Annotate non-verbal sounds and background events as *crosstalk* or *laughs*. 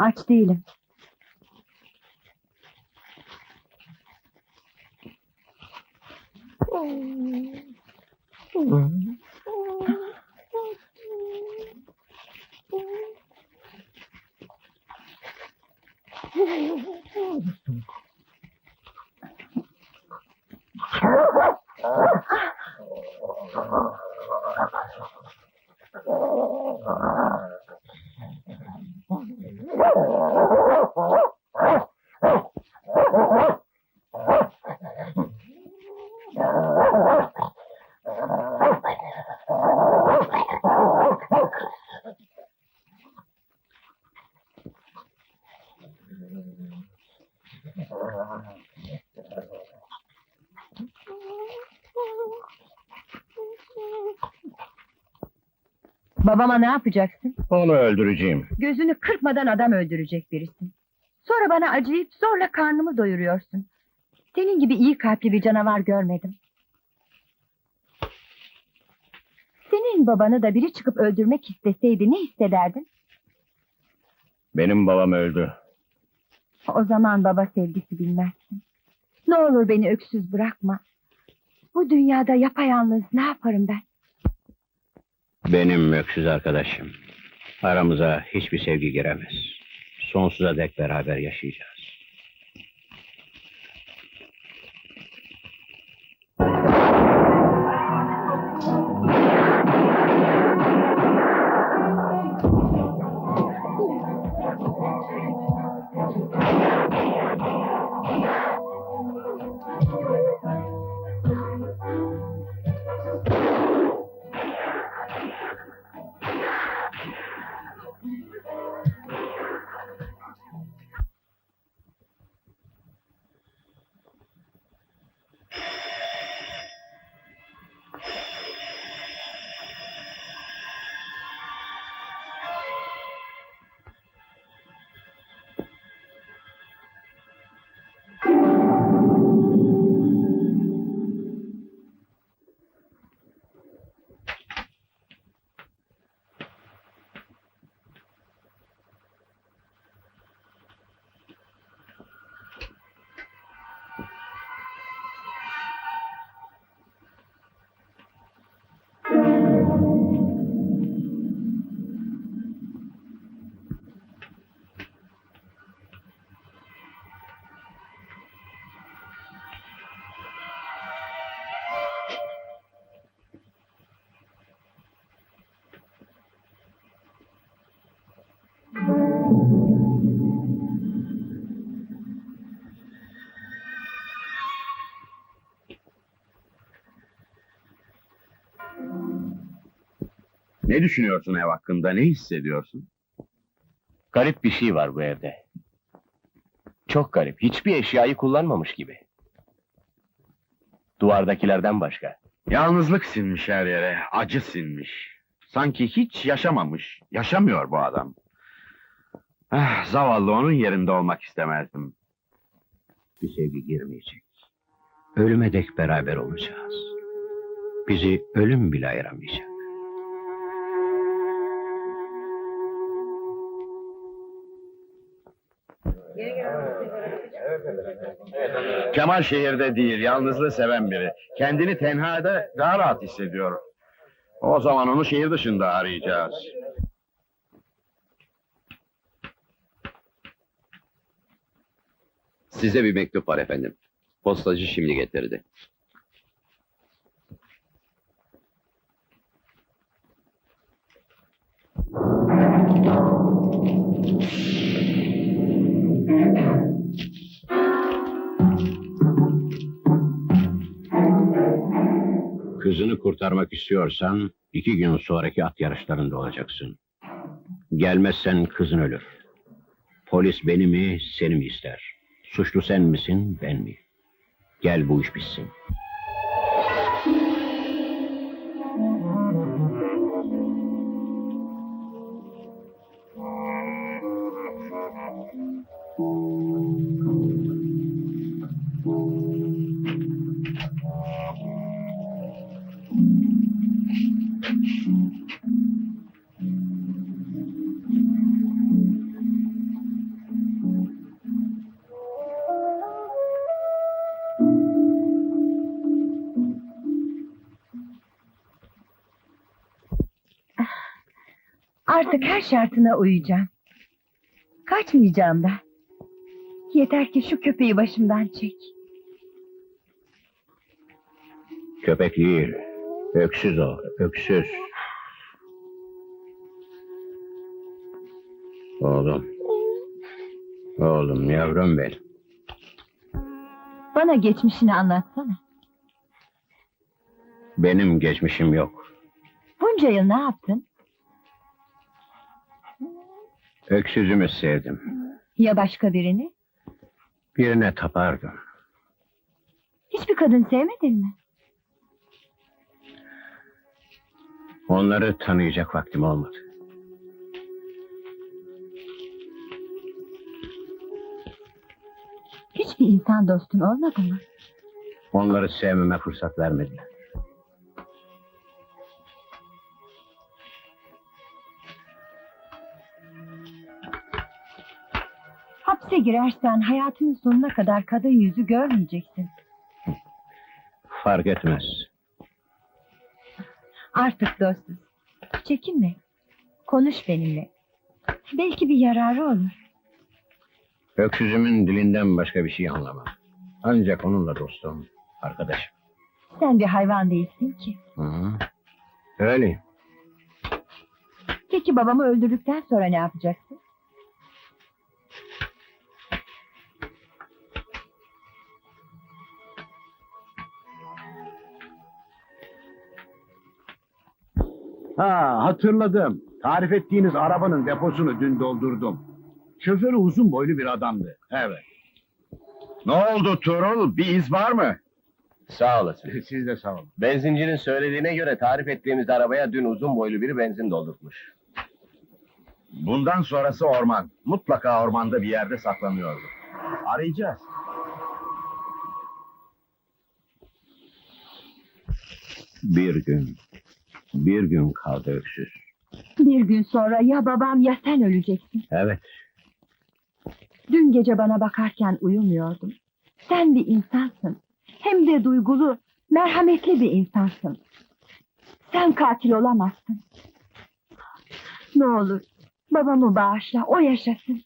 Aç değilim. *laughs* Babama ne yapacaksın? Onu öldüreceğim. Gözünü kırpmadan adam öldürecek birisin. Sonra bana acıyıp zorla karnımı doyuruyorsun. Senin gibi iyi kalpli bir canavar görmedim. Senin babanı da biri çıkıp öldürmek isteseydi ne hissederdin? Benim babam öldü. O zaman baba sevgisi bilmezsin. Ne olur beni öksüz bırakma. Bu dünyada yapayalnız ne yaparım ben? Benim öksüz arkadaşım. Aramıza hiçbir sevgi giremez. Sonsuza dek beraber yaşayacağız. Ne düşünüyorsun ev hakkında? Ne hissediyorsun? Garip bir şey var bu evde. Çok garip. Hiçbir eşyayı kullanmamış gibi. Duvardakilerden başka. Yalnızlık sinmiş her yere, acı sinmiş. Sanki hiç yaşamamış, yaşamıyor bu adam. Ah, zavallı onun yerinde olmak istemezdim. Bir sevgi girmeyecek. Ölüme dek beraber olacağız. Bizi ölüm bile ayıramayacak. Kemal şehirde değil, yalnızlığı seven biri. Kendini tenhada daha rahat hissediyor. O zaman onu şehir dışında arayacağız. Size bir mektup var efendim. Postacı şimdi getirdi. Kurtarmak istiyorsan iki gün sonraki at yarışlarında olacaksın. Gelmezsen kızın ölür. Polis beni mi seni mi ister? Suçlu sen misin ben mi? Gel bu iş bitsin. Artık her şartına uyacağım. Kaçmayacağım da. Yeter ki şu köpeği başımdan çek. Köpek değil. Öksüz o, öksüz. Oğlum. Oğlum, yavrum benim. Bana geçmişini anlatsana. Benim geçmişim yok. Bunca yıl ne yaptın? Öksüzümü sevdim. Ya başka birini? Birine tapardım. Hiçbir kadın sevmedin mi? Onları tanıyacak vaktim olmadı. Hiçbir insan dostun olmadı mı? Onları sevmeme fırsat vermediler. Hapse girersen hayatının sonuna kadar kadın yüzü görmeyeceksin. Fark etmez. Artık dostuz. Çekinme. Konuş benimle. Belki bir yararı olur. Öksüzümün dilinden başka bir şey anlamam. Ancak onunla dostum, arkadaşım. Sen bir hayvan değilsin ki. Hı -hı. Öyle. Peki babamı öldürdükten sonra ne yapacaksın? Ha hatırladım. Tarif ettiğiniz arabanın deposunu dün doldurdum. Şoförü uzun boylu bir adamdı. Evet. Ne oldu Tuğrul? Bir iz var mı? Sağ olasın. *laughs* Siz de sağ olun. Benzincinin söylediğine göre tarif ettiğimiz arabaya dün uzun boylu biri benzin doldurmuş. Bundan sonrası orman. Mutlaka ormanda bir yerde saklanıyordu. Arayacağız. Bir gün, bir gün kaldı öksüz. Bir gün sonra ya babam ya sen öleceksin. Evet, Dün gece bana bakarken uyumuyordum. Sen bir insansın. Hem de duygulu, merhametli bir insansın. Sen katil olamazsın. Ne olur babamı bağışla, o yaşasın.